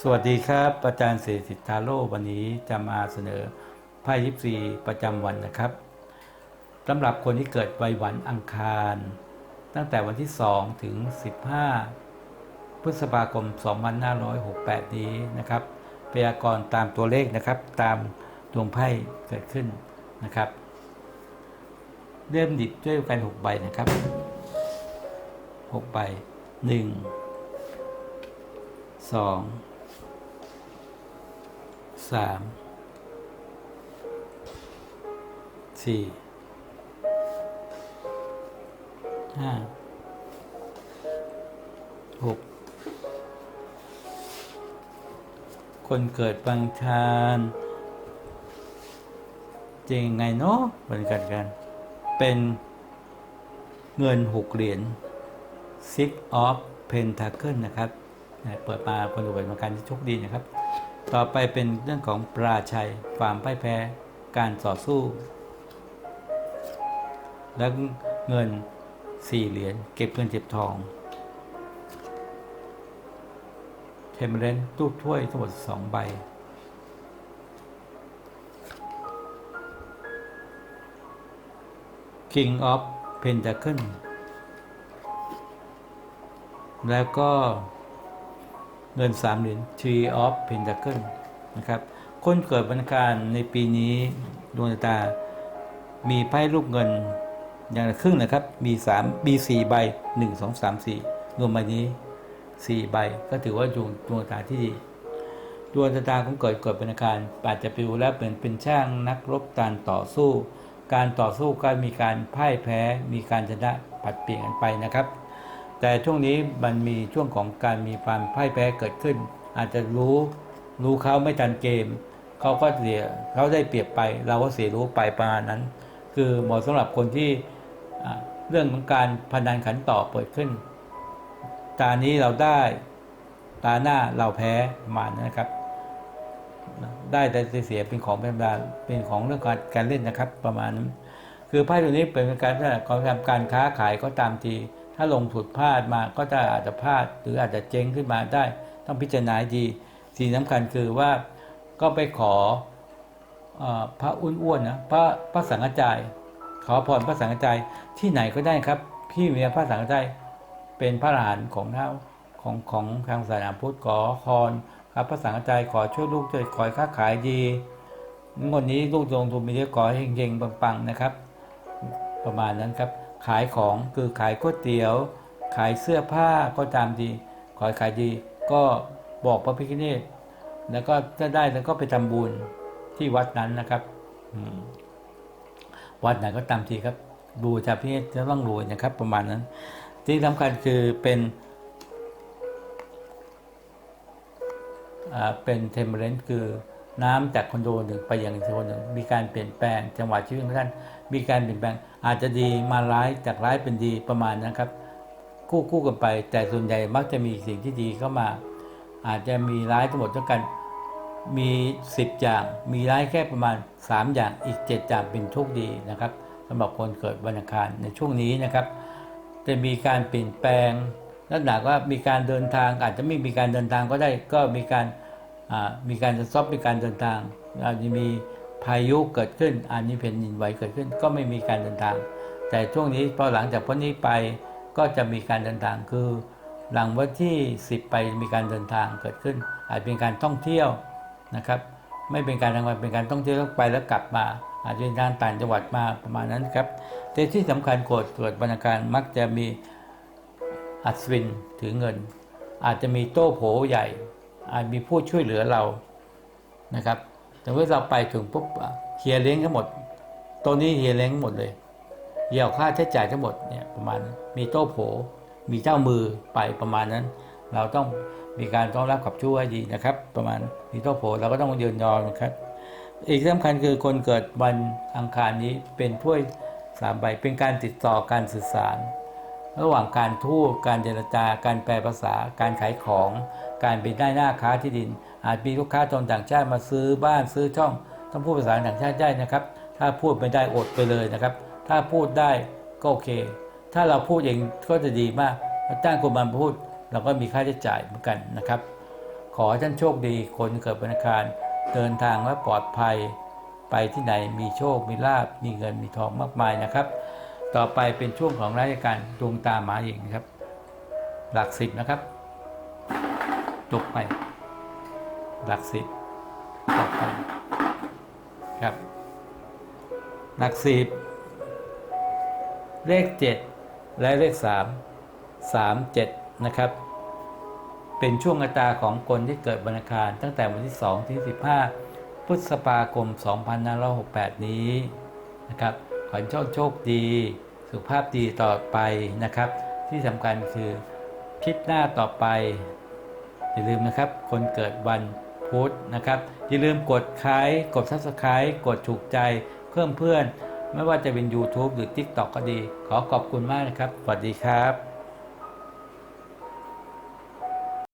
สวัสดีครับ อาจารย์เศรษฐิทาโรวันนี้จะมาเสนอไพ่ยิปซีประจำวันนะครับสำหรับคนที่เกิดวันวันอังคาร ตั้งแต่วันที่ 2 ถึง 15 พฤษภาคม 2568 นี้นะครับพยากรณ์ตามตัวเลขนะครับ ตามดวงไพ่เกิดขึ้นนะครับ เริ่มดิบด้วยกัน 6 ใบนะครับ 6 ใบ 1 2 สามสี่ห้าหกคนเกิดบางชานจริงไงเนาะเหมือนกันกัน เป็นเงินหกเหรียญ Six of Pentacle นะครับ เปิดมาคนดูเป็นการที่โชคดีนะครับ ต่อไปเป็นเรื่องของปราชัยความพ่ายแพ้การต่อสู้ และเงินสี่เหรียญเก็บเงินเก็บทองเทมเรนตู้ถ้วยทั้งหมดสองใบ King of Pentacle แล้วก็ เงินสามเหรียญ Tree of Pentacle นะครับ คนเกิดวันอังคารในปีนี้ดวงตา มีไพ่รูปเงินอย่างละครึ่งนะครับ มี3มี4ใบ1 2 3 4รวมใบนี้4ใบ ก็ถือว่าดวงดวงตาที่ดีดวงตาของเกิดเกิดเป็นอาคารอาจจะไปดูแล้วเป็นเป็นช่างนักรบการต่อสู้ การต่อสู้ก็มีการพ่ายแพ้ มีการชนะผัดเปลี่ยนกันไปนะครับ แต่ช่วงนี้มันมีช่วงของการมีความพ่ายแพ้เกิดขึ้น อาจจะรู้รู้เขาไม่ทันเกมเขาก็เสียเขาได้เปรียบไป เราก็เสียรู้ไปประมาณนั้น คือเหมาะสำหรับคนที่เรื่องของการพนันขันต่อเปิดขึ้น ตานี้เราได้ตาหน้าเราแพ้ประมาณนั้นนะครับ ได้แต่เสียเป็นของเป็นธรรมดาเป็นของเรื่องการการเล่นนะครับ ประมาณนั้นคือไพ่ตัวนี้เป็นการที่เขาทำการค้าขายก็ตามที ถ้าลงถุดพลาดมาก็จะอาจจะพลาดหรืออาจจะเจ๊งขึ้นมาได้ ต้องพิจารณาดีสิ่งสำคัญคือว่าก็ไปขอออพระอ้วนๆนะพระพระสังฆจายขอพรพระสังฆจายที่ไหนก็ได้ครับ พี่เมียพระสังฆจายเป็นพระอรหันของเท้าของของทางศาสนาพุทธขอพรครับพระสังฆจายขอช่วยลูกช่วยขอค้าขายดีงวดนี้ลูกลงทุนมีเยอะขอเฮงๆปังๆนะครับ ประมาณนั้นครับ ขายของคือขายก๋วยเตี๋ยว ขายเสื้อผ้าก็ตามดีขอให้ขายดีก็บอกพระพิฆเนศแล้วก็ถ้าได้แล้วก็ไปทำบุญที่วัดนั้นนะครับวัดไหนก็ตามทีครับบูชาพิฆเนศจะต้องรวยนะครับ ประมาณนั้น ที่สำคัญคือเป็นเป็นเทมเ r รนคือ น้ำจากคอนโดหนึ่งไปยังคอนโดหนึ่งมีการเปลี่ยนแปลงจังหวะชีวิตของท่านมีการเปลี่ยนแปลงอาจจะดีมาร้ายจากร้ายเป็นดีประมาณนะครับ คู่คู่กันไป แต่ส่วนใหญ่มักจะมีสิ่งที่ดีเข้ามา อาจจะมีร้ายทั้งหมดเท่ากันมี 10 อย่าง มีร้ายแค่ประมาณ 3 อย่างอีก 7 อย่างเป็นโชคดีนะครับสำหรับคนเกิดวันอังคารในช่วงนี้นะครับจะมีการเปลี่ยนแปลงลักษณะว่ามีการเดินทางอาจจะไม่มีการเดินทางก็ได้ก็มีการ มีการจะซอบมีการเดินทางอาจจะมีพายุเกิดขึ้นอาจจะมีแผ่นดินไหวเกิดขึ้น ก็ไม่มีการเดินทาง แต่ช่วงนี้พอหลังจากพ้นนี้ไปก็จะมีการเดินทางคือ หลังวันที่ 10 ไปมีการเดินทางเกิดขึ้น อาจเป็นการท่องเที่ยวนะครับ ไม่เป็นการทำงานเป็นการท่องเที่ยวไปแล้วกลับมา อาจจะเป็นการต่างจังหวัดมาประมาณนั้นครับแต่ที่สำคัญโกดตรวจบรรณาการมักจะมีอัศวินถือเงิน อาจจะมีโต้โผใหญ่ มีผู้ช่วยเหลือเรานะครับแต่เมื่อเราไปถึงปุ๊บเฮียเลี้ยงทั้งหมดตัวนี้เฮียเลี้ยงหมดเลยเหี่ยวค่าใช้จ่ายทั้งหมดเนี่ยประมาณนั้นมีโต้โผ มีเจ้ามือไปประมาณนั้น เราต้องมีการต้อนรับขับช่วยดีนะครับ ประมาณมีโต้โผเราก็ต้องยืนยอนะครับ อีกสำคัญคือคนเกิดวันอังคารนี้เป็นถ้วยสามใบเป็นการติดต่อการสื่อสาร ระหว่างการทูตการเจรจาการแปลภาษา การขายของ การเป็นได้หน้าค้าที่ดิน อาจมีลูกค้าชาวต่างชาติมาซื้อบ้านซื้อช่อง ต้องพูดภาษาต่างชาติได้นะครับ ถ้าพูดไม่ได้อดไปเลยนะครับ ถ้าพูดได้ก็โอเค ถ้าเราพูดเองก็จะดีมากถ้าจ้างคนมาพูดเราก็มีค่าใช้จ่ายเหมือนกันนะครับ ขอท่านโชคดีคนเกิดวันอังคารเดินทางและปลอดภัย ไปที่ไหนมีโชคมีลาบมีเงินมีทองมากมายนะครับ ต่อไปเป็นช่วงของราชการดวงตาหมาเองนครับ หลักสิบนะครับ จบไป หลักสิบจบไปครับ หลักสิบเลข7และเลข3 3 7นะครับ เป็นช่วงอัตราของคนที่เกิดวันอังคารตั้งแต่วันที่2ที่15พฤษภาคม 2568 นี้นะครับ ขอให้โชคโชคดี สุขภาพดีต่อไปนะครับ ที่สำคัญคือคลิปหน้าต่อไป อย่าลืมนะครับ คนเกิดวันพุธนะครับ อย่าลืมกดคลายกด Subscribe กดถูกใจเพิ่มเพื่อน ไม่ว่าจะเป็น YouTube หรือ TikTok ก็ดี ขอขอบคุณมากนะครับ สวัสดีครับ